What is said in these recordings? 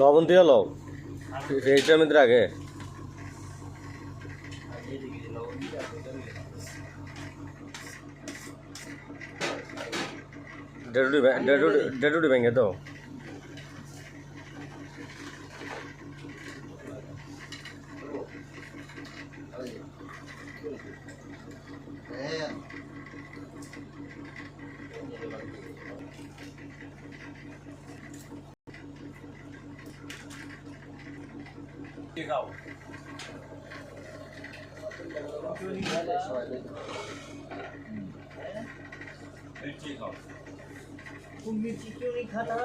লবণ দিয়ে লও। এইটার মধ্যে আগে। ডেডুডি ডেডুডি ডেডুডি ভেঙে দাও मिर्ची क्यों नहीं खाता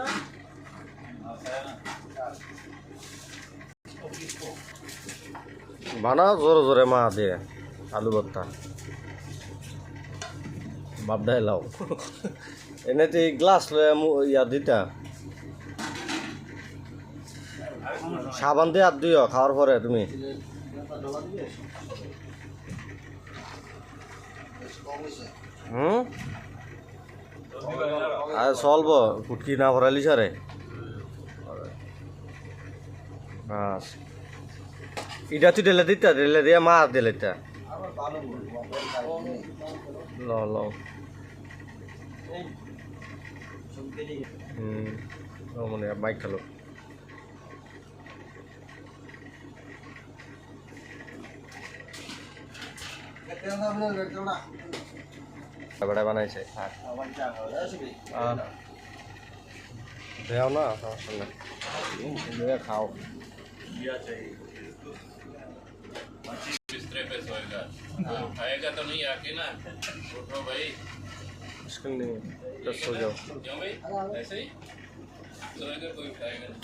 বানাও জোরে জোরে মা দিয়ে আলু ভর্তা বাপ দাই লাও এনে তো এই গ্লাস লয়ে মু- ইয়া দিতা সাবান দিয়ে হাত দিও খাওয়ার পরে তুমি। হুম? আর চলব ফুটকি না ভরালি সারে ইটা তুই ঢেলে দিতা, ঢেলে দিয়ে মাছ দিলে ল ল। হুম মনে মাইক খেলো বেড়া বানাইছে থাক আহ, দেও না সমস্যা নেই দিয়ে খাও बिस्तरे पे सोएगा हाँ, उठाएगा तो नहीं आके ना उठो भाई मुश्किल नहीं है, बस सो जाओ क्यों भाई ऐसे ही सोएगा कोई उठाएगा नहीं